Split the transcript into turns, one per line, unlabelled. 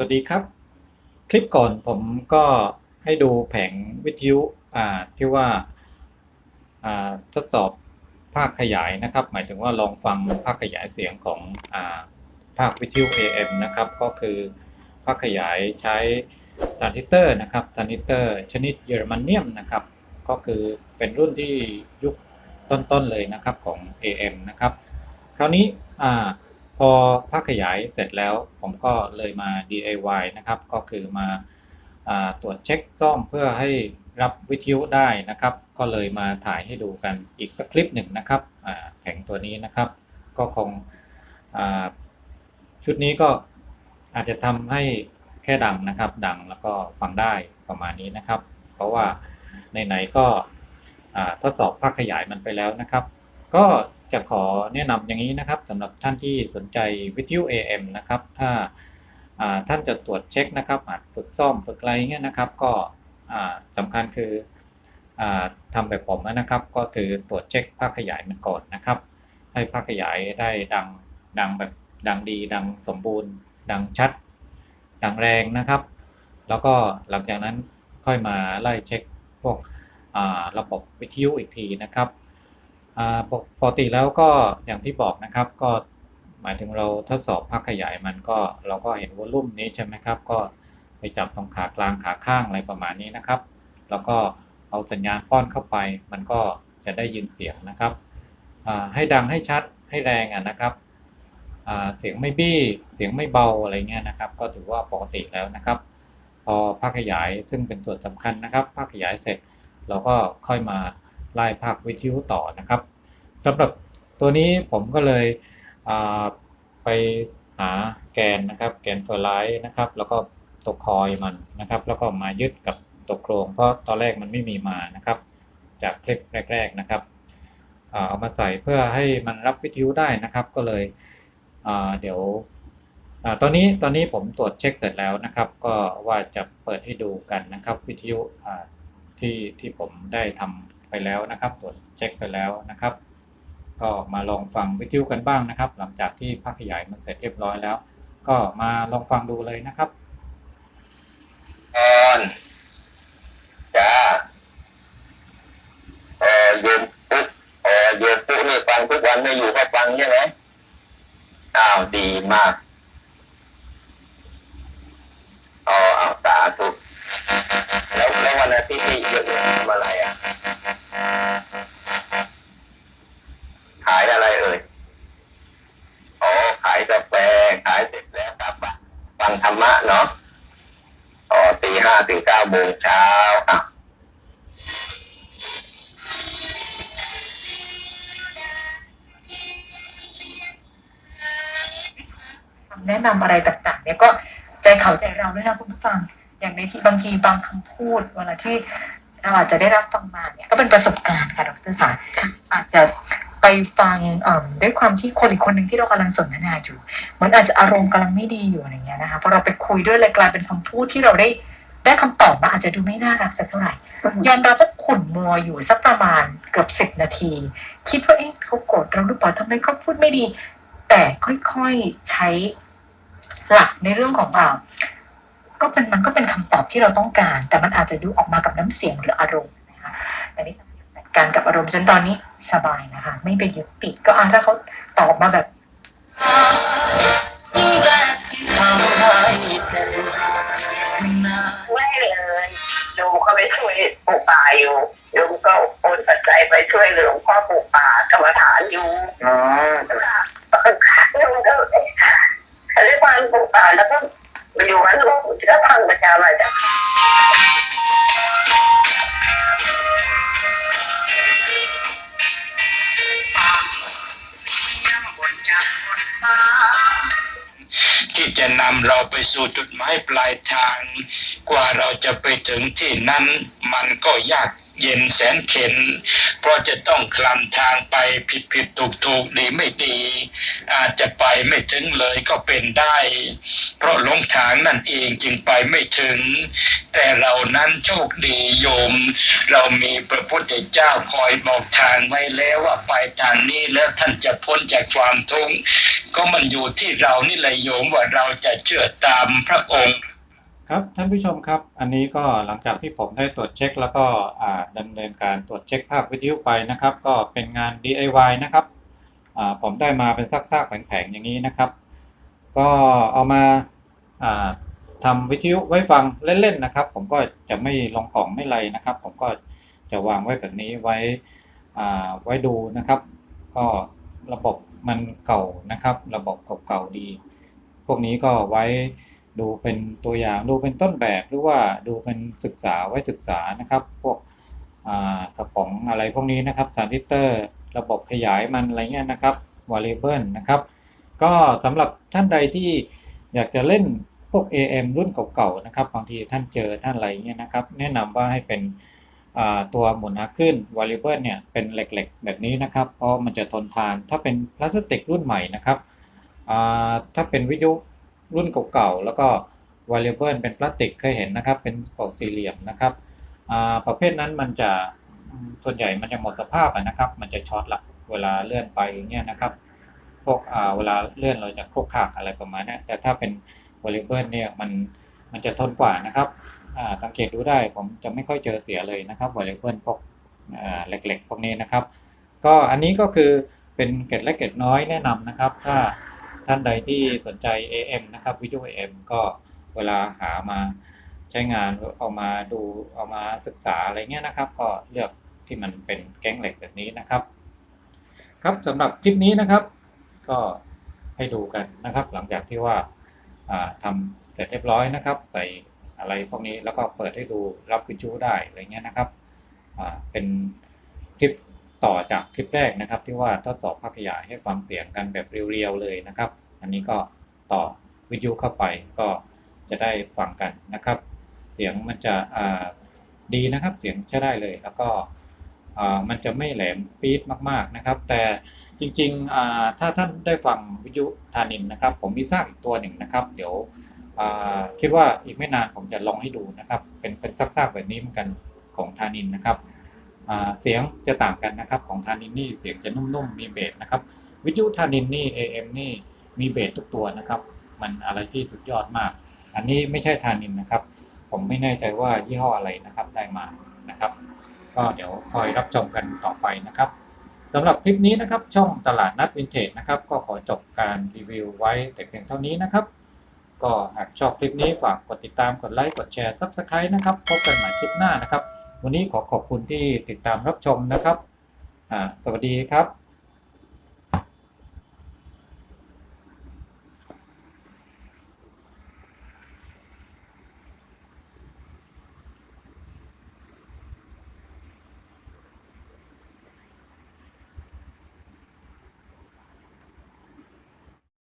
สวัสดีครับ คลิปก่อนผมก็ให้ดูแผงวิทยุอ่าที่ว่าอ่าทดสอบภาคขยายนะครับ หมายถึงว่าลองฟังภาคขยายเสียงของอ่าภาควิทยุ AM นะครับ ก็คือภาคขยายใช้ทรานซิสเตอร์นะครับทรานซิสเตอร์ชนิดเยอรมนเนียมนะครับ ก็คือเป็นรุ่นที่ยุคต้นๆเลยนะครับของ AM นะครับ คราวนี้อ่า พอภาคขยายเสร็จแล้วผมก็เลยมา DIY นะครับ ก็คือมาตรวจเช็คซ่อมเพื่อให้รับวิทยุได้นะครับ ก็เลยมาถ่ายให้ดูกันอีกสักคลิปหนึ่งนะครับแผงตัวนี้นะครับ ก็คงชุดนี้ก็อาจจะทำให้แค่ดังนะครับ ดังแล้วก็ฟังได้ประมาณนี้นะครับ เพราะว่าไหนๆก็อ่าทดสอบภาคขยายมันไปแล้วนะครับ ก็ จะขอแนะนำอย่างนี้นะครับสำหรับท่านที่สนใจวิทยุ AM นะครับถ้าท่านจะตรวจเช็คนะครับอาจฝึกซ่อมฝึกอะไรเงี้ยนะครับก็อ่าสำคัญคืออทำแบบผมนะครับ ก็คือตรวจเช็คภาคขยายมันก่อนนะครับ ให้ภาคขยายได้ดังดังแบบดังดี ดังสมบูรณ์ ดังชัด ดังแรงนะครับ แล้วก็หลังจากนั้นค่อยมาไล่เช็คพวกระบบวิทยุอีกทีนะครับ ปกปกติแล้วก็อย่างที่บอกนะครับ ก็หมายถึงเราทดสอบภาคขยายมันก็เราก็เห็นวอลลุ่มนี้ใช่ไหมครับ ก็ไปจับตรงขากลางขาข้างอะไรประมาณนี้นะครับ แล้วก็เอาสัญญาณป้อนเข้าไป มันก็จะได้ยินเสียงนะครับให้ดังให้ชัดให้แรงอะนะครับเสียงไม่บี้เสียงไม่เบาอะไรเงี้ยนะครับ ก็ถือว่าปกติแล้วนะครับ พอภาคขยายซึ่งเป็นส่วนสำคัญนะครับ ภาคขยายเสร็จเราก็ค่อยมา ไล่ภาควิทยุต่อนะครับสำหรับตัวนี้ผมก็เลยไปหาแกนนะครับ แกนเฟอร์ไลท์นะครับ แล้วก็ตัวคอยมันนะครับ แล้วก็มายึดกับตัวโครง เพราะตอนแรกมันไม่มีมานะครับ จากคลิปแรก ๆนะครับเอามาใส่เพื่อให้มันรับวิทยุได้นะครับ ก็เลยเดี๋ยวอตอนนี้ตอนนี้ผมตรวจเช็คเสร็จแล้วนะครับ ก็ว่าจะเปิดให้ดูกันนะครับ วิทยุที่ที่ผมได้ทำ ไปแล้วนะครับ ตรวจเช็คไปแล้วนะครับ ก็มาลองฟังวิทยุกันบ้างนะครับ หลังจากที่ภาคขยายมันเสร็จเรียบร้อยแล้ว ก็มาลองฟังดูเลยนะครับ
ออนจ้าเออโยมปุ๊เออโยมปุ๊นี่ฟังทุกวันไม่อยู่ก็ฟังใช่ไหมอ้าวดีมากอ๋อเอาสาธุแล้วแล้ววันอาทิตย์ที่โยมทำอะไรอะ
แนะนำอะไรต่างๆ เนี่ยก็ใจเขาใจเราด้วยนะคุณผู้ฟัง อย่างในที่บางทีบางคำพูดเวลาที่เราอาจจะได้รับฟังมาเนี่ยก็เป็นประสบการณ์ค่ะดรสารอาจจะไปฟังเอ่อด้วยความที่คนอีกคนหนึ่งที่เรากำลังสนทนาอยู่เหมือนอาจจะอารมณ์กำลังไม่ดีอยู่อะไรเงี้ยนะคะพอเราไปคุยด้วยเลยกลายเป็นคำพูดที่เราได้ได้คำตอบมาอาจจะดูไม่น่ารักสักเท่าไหร่ยอมรับว่าขุ่นมัวอยู่สักประมาณเกือบสิบนาที คิดว่าเอ๊ะเขาโกรธเราหรือเปล่าทำไมเขาพูดไม่ดี แต่ค่อยๆใช้ หลักในเรื่องของแบบก็เป็นมันก็เป็นคำตอบที่เราต้องการ แต่มันอาจจะดูออกมากับน้ำเสียงหรืออารมณ์นะคะแต่นี่จัดการกับอารมณ์จนตอนนี้สบายนะคะ ไม่ไปยึดติดก็อะถ้าเขาตอบมาแบบ
ไม่เลยโยมก็ไปช่วยปลูกป่าอยู่โยมก็โอนปัจจัยไปช่วยหลวงพ่อปลูกป่ากรรมฐานอยู่
อ๋อ
โยมก็ ได้ฟังปลูกป่าแล้วก็ไปอยู่วัดหลวงก็ฟังประจำเลยจ้ะ
ที่จะนำเราไปสู่จุดหมายปลายทาง กว่าเราจะไปถึงที่นั้นมันก็ยาก เย็นแสนเข็น เพราะจะต้องคลำทางไปผิดผิดถูกถูกดีไม่ดี อาจจะไปไม่ถึงเลยก็เป็นได้ เพราะหลงทางนั่นเองจึงไปไม่ถึง แต่เรานั้นโชคดีโยม เรามีพระพุทธเจ้าคอยบอกทางไว้แล้วว่าไปทางนี้แล้วท่านจะพ้นจากความทุกข์ก็มันอยู่ที่เรานี่แหละโยมว่าเราจะเชื่อตามพระองค์
ครับท่านผู้ชมครับ อันนี้ก็หลังจากที่ผมได้ตรวจเช็ค แล้วก็อ่าดำเนินการตรวจเช็คภาควิทยุไปนะครับ ก็เป็นงาน DIY นะครับผมได้มาเป็นซากๆแผงๆอย่างนี้นะครับ ก็เอามาอ่าทำวิทยุไว้ฟังเล่นๆนะครับ ผมก็จะไม่ลงกล่องไม่ไรนะครับ ผมก็จะวางไว้แบบนี้ไว้ไว้ดูนะครับ ก็ระบบมันเก่านะครับ ระบบเก่าๆดี พวกนี้ก็ไว้ ดูเป็นตัวอย่างดูเป็นต้นแบบหรือว่าดูเป็นศึกษาไว้ศึกษานะครับ พวกกระป๋องอะไรพวกนี้นะครับทรานซิเตอร์ระบบขยายมันอะไรเงี้ยนะครับวา r เบิลนะครับ ก็สำหรับท่านใดที่อยากจะเล่นพวก AM รุ่นเก่าๆนะครับบางทีท่านเจอท่านอะไรเงี้ยนะครับ แนะนำว่าให้เป็นตัวหมุนหาขึ้นวา r เบิลเนี่ยเป็นเหล็กๆ แบบนี้นะครับ เพราะมันจะทนทานถ้าเป็นพลาสติกรุ่นใหม่นะครับถ้าเป็นวิทยุ รุ่นเก่าๆ แล้วก็ variable เป็นพลาสติกเคยเห็นนะครับ เป็นกล่องสี่เหลี่ยมนะครับประเภทนั้นมันจะส่วนใหญ่มันจะหมดสภาพนะครับ มันจะช็อตละเวลาเลื่อนไปอย่างเงี้ยนะครับ พวกเวลาเลื่อนเราจะโคกขากอะไรประมาณนี้แต่ถ้าเป็น variable เนี่ยมันมันจะทนกว่านะครับสังเกตดูได้ผมจะไม่ค่อยเจอเสียเลยนะครับ variable พวกเหล็กๆพวกนี้นะครับ ก็อันนี้ก็คือเป็นเกร็ดเล็กเกร็ดน้อยแนะนำนะครับ ถ้า ท่านใดที่สนใจ AM นะครับวิทยุ AM ก็เวลาหามาใช้งานเอามาดูเอามาศึกษาอะไรเงี้ยนะครับ ก็เลือกที่มันเป็นแก๊งเหล็กแบบนี้นะครับ ครับสำหรับคลิปนี้นะครับ ก็ให้ดูกันนะครับ หลังจากที่ว่าทำเสร็จเรียบร้อยนะครับ ใส่อะไรพวกนี้แล้วก็เปิดให้ดูรับวิทยุได้อะไรเงี้ยนะครับเป็นคลิป ต่อจากคลิปแรกนะครับ ที่ว่าทดสอบภาคขยายให้ฟังเสียงกันแบบเรียวๆเลยนะครับ อันนี้ก็ต่อวิทยุเข้าไปก็จะได้ฟังกันนะครับ เสียงมันจะดีนะครับ เสียงใช้ได้เลย แล้วก็มันจะไม่แหลมปี๊ดมาก ๆนะครับ แต่จริงๆถ้าท่านได้ฟังวิทยุทานินนะครับ ผมมีซากอีกตัวหนึ่งนะครับ เดี๋ยวคิดว่าอีกไม่นานผมจะลองให้ดูนะครับ เป็นเป็นซากๆแบบนี้เหมือนกันของทานินนะครับ เสียงจะต่างกันนะครับของทานินนี่เสียงจะนุ่มๆมีเบสนะครับวิทยุทานินนี่ AM นี่มีเบสทุกตัวนะครับ มันอะไรที่สุดยอดมาก อันนี้ไม่ใช่ทานินนะครับ ผมไม่แน่ใจว่ายี่ห้ออะไรนะครับได้มานะครับ ก็เดี๋ยวคอยรับชมกันต่อไปนะครับสำหรับคลิปนี้นะครับ ช่องตลาดนัดวินเทจนะครับ ก็ขอจบการรีวิวไว้แต่เพียงเท่านี้นะครับ ก็หากชอบคลิปนี้ฝากกดติดตามกดไลค์กดแชร์ Subscribe นะครับ พบกันใหม่คลิปหน้านะครับ วันนี้ขอขอบคุณที่ติดตามรับชมนะครับ สวัสดีครับ